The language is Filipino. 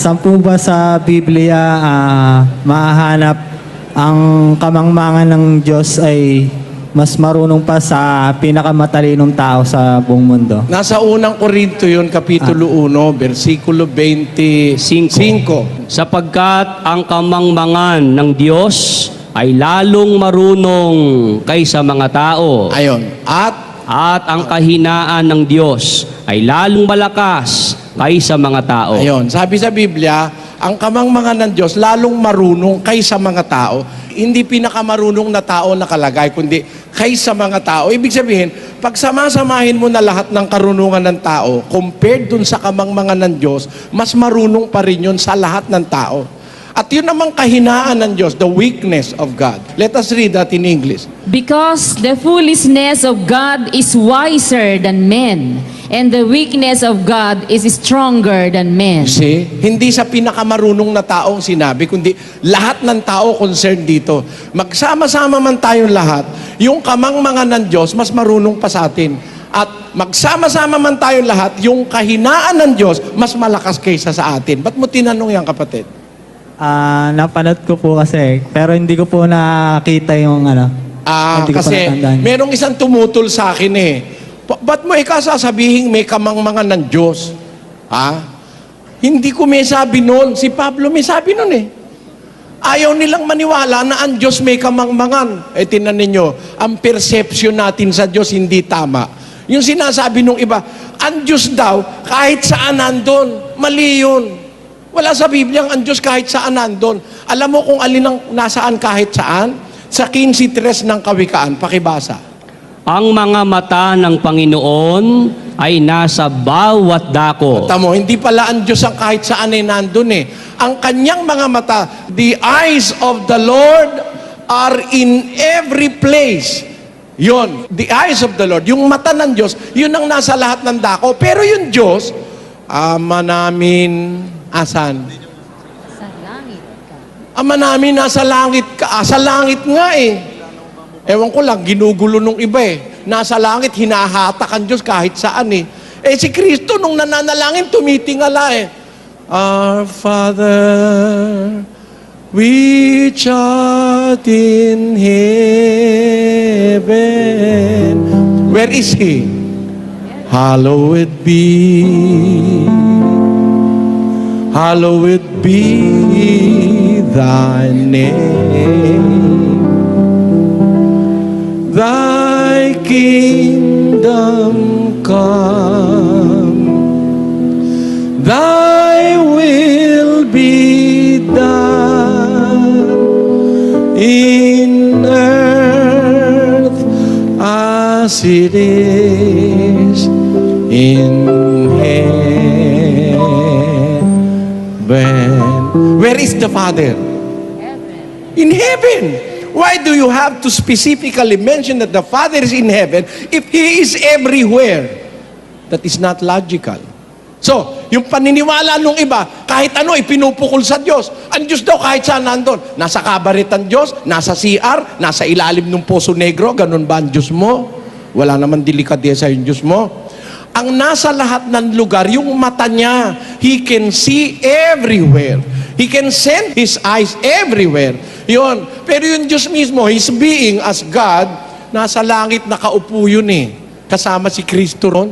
Saan po ba sa Biblia ah, mahahanap ang kamangmangan ng Diyos ay mas marunong pa sa pinakamatalinong tao sa buong mundo? Nasa unang Korinto yun, Kapitulo 1, versikulo 25. Sapagkat ang kamangmangan ng Diyos ay lalong marunong kaysa mga tao Ayon. At at ang kahinaan ng Diyos ay lalong malakas kaysa mga tao. Ayon, sabi sa Biblia, ang kamangmangan ng Diyos lalong marunong kaysa mga tao. Hindi pinakamarunong na tao nakalagay, kundi kaysa mga tao. Ibig sabihin, pag samasamahin mo na lahat ng karunungan ng tao, compared dun sa kamangmangan ng Diyos, mas marunong pa rin yun sa lahat ng tao. At yun namang kahinaan ng Diyos, the weakness of God. Let us read that in English. Because the foolishness of God is wiser than men, and the weakness of God is stronger than men. See? Hindi sa pinakamarunong na taong sinabi, kundi lahat ng tao concerned dito. Magsama-sama man tayong lahat, yung kamangmangan ng Diyos, mas marunong pa sa atin. At magsama-sama man tayong lahat, yung kahinaan ng Diyos, mas malakas kaysa sa atin. Ba't mo tinanong yan, kapatid? Ah, napanood ko po kasi, pero hindi ko po nakita yung ano. Ah, hindi ko pa kasi natandaan. merong isang tumutol sa akin eh. Ba- ba't mo ikaw sasabihin may kamangmangan ng Diyos? Ha? Hindi ko may sabi noon. Si Pablo may sabi noon eh. Ayaw nilang maniwala na ang Diyos may kamangmangan. Eh, tinan ninyo, ang perception natin sa Diyos hindi tama. Yung sinasabi nung iba, ang Diyos daw, kahit saan nandun, mali yun. Wala sa Biblia ang Diyos kahit saan nandun. Alam mo kung alin ang nasaan kahit saan? Sa 15.3 ng Kawikaan, pakibasa. Ang mga mata ng Panginoon ay nasa bawat dako. Tamo, hindi pala ang Diyos ang kahit saan ay nandun eh. Ang kanyang mga mata, the eyes of the Lord are in every place. Yon, the eyes of the Lord. Yung mata ng Diyos, yun ang nasa lahat ng dako. Pero yung Diyos, Ama namin, asan? Sa langit ka. Ama namin, nasa langit ka. Ah, sa langit nga eh. Ewan ko lang, ginugulo nung iba eh. Nasa langit, hinahatak ang Diyos kahit saan eh. Eh si Kristo nung nananalangin, tumitingala eh. Our Father, which art in heaven. Where is He? Hallowed be. Hallowed be thy name. Thy kingdom come. Thy will be done in earth as it is in heaven. Where is the Father? In heaven. Why do you have to specifically mention that the Father is in heaven if He is everywhere? That is not logical. So, yung paniniwala nung iba, kahit ano, ipinupukol sa Diyos. Ang Diyos daw kahit saan nandun. Nasa kabaret ang Diyos, nasa CR, nasa ilalim ng Poso Negro, ganun ba ang Diyos mo? Wala naman delikadesa yung Diyos mo. Ang nasa lahat ng lugar, yung mata niya, He can see everywhere. He can send His eyes everywhere. Yun. Pero yung Diyos mismo, His being as God, nasa langit nakaupo yun eh. Kasama si Kristo ron.